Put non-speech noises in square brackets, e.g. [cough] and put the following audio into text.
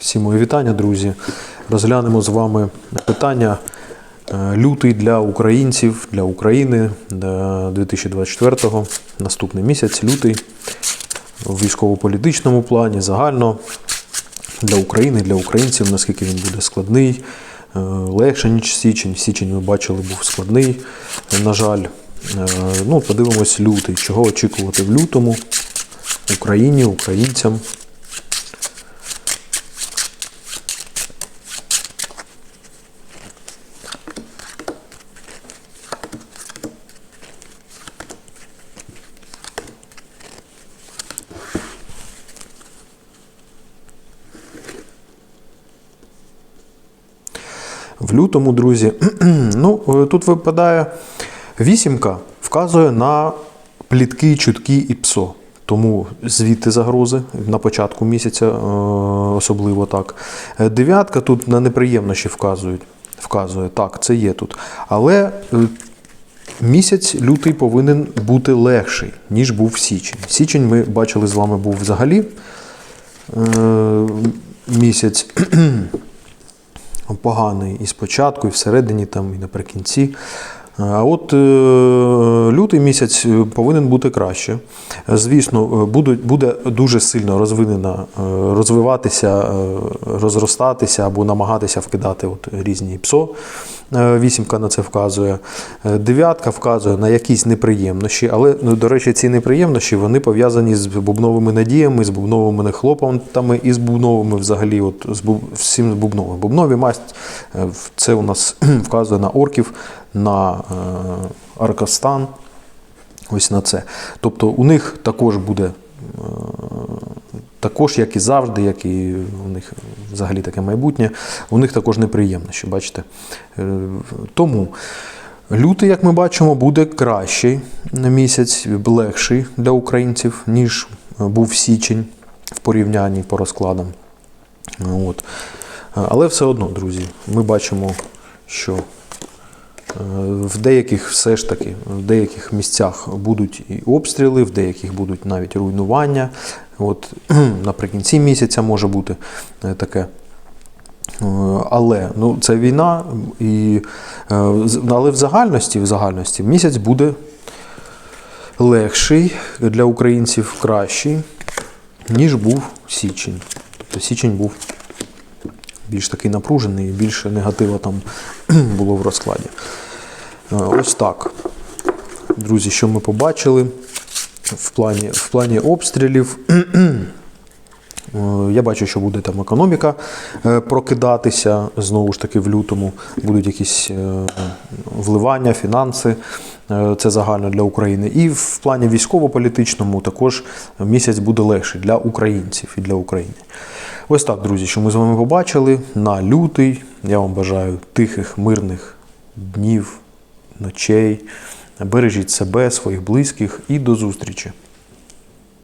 Всі мої вітання, друзі. Розглянемо з вами питання е, лютий для українців, для України е, 2024-го. Наступний місяць, лютий, в військово-політичному плані, загально для України, для українців, наскільки він буде складний, е, легше, ніж січень. Січень ми бачили, був складний, е, на жаль. Е, Ну, подивимось лютий. Чого очікувати в лютому Україні, українцям. В лютому, друзі, [clears throat] ну, е, тут випадає вісімка, вказує на плітки, чутки і псо. Тому звідти загрози на початку місяця, е, особливо так. Е, Дев'ятка тут на неприємності вказують. Вказує, так, це є тут. Але місяць лютий повинен бути легший, ніж був січень. Січень ми бачили з вами був взагалі місяць [clears throat] поганий і спочатку, і всередині, там, і наприкінці. А от е, лютий місяць е, повинен бути краще. Звісно, е, буде дуже сильно розвинена, розвиватися, розростатися або намагатися вкидати от різні ПСО. Вісімка на це вказує. Дев'ятка вказує на якісь неприємності, але, ну, до речі, ці неприємності вони пов'язані з бубновими надіями, з бубновими хлопотами і з бубновими взагалі, от, з буб, всім бубновим. Бубнові масть це у нас [clears throat] вказує на орків, на е, Аркастан. Ось на це. Тобто у них також буде, е, також, як і завжди, як і у них взагалі таке майбутнє, у них також неприємності, бачите. Е, Тому лютий, як ми бачимо, буде кращий на місяць, легший для українців, ніж був січень в порівнянні по розкладам. От. Але все одно, друзі, ми бачимо, що В деяких все ж таки, в деяких місцях будуть і обстріли, в деяких будуть навіть руйнування. От [clears throat] наприкінці місяця може бути е, таке. Е, Але ну, це війна, і, е, але в загальності, в загальності місяць буде легший для українців, кращий, ніж був січень. Тобто січень був більш такий напружений, більше негатива там [clears throat] було в розкладі. Е, Ось так. Друзі, що ми побачили в плані, в плані обстрілів. [clears throat] Е, Я бачу, що буде там економіка е, прокидатися знову ж таки в лютому. Будуть якісь вливання, фінанси. Це загально для України. І в плані військово-політичному також місяць буде легший для українців і для України. Ось так, друзі, що ми з вами побачили на лютий. Я вам бажаю тихих, мирних днів, ночей. Бережіть себе, своїх близьких і до зустрічі.